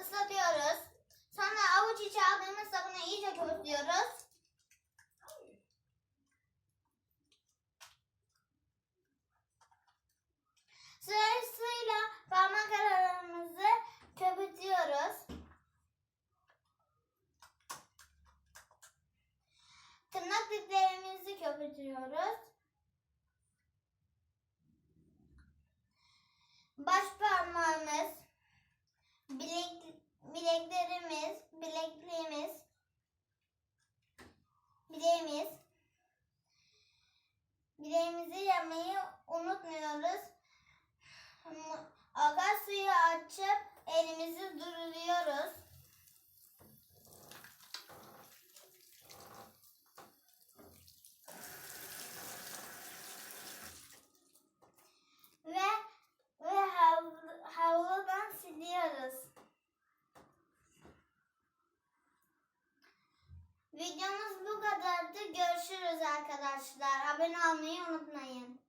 ıslatıyoruz. Sonra avuç içi aldığımız sabunu iyice köpürtüyoruz. Sırasıyla parmak aralarımızı köpürtüyoruz. Tırnak diplerimizi köpürtüyoruz. Baş parmağımız, bilek, bileklerimiz, bilekliğimiz, bileğimiz, bileğimizi yapmayı Videomuz bu kadardı. Görüşürüz arkadaşlar. Abone olmayı unutmayın.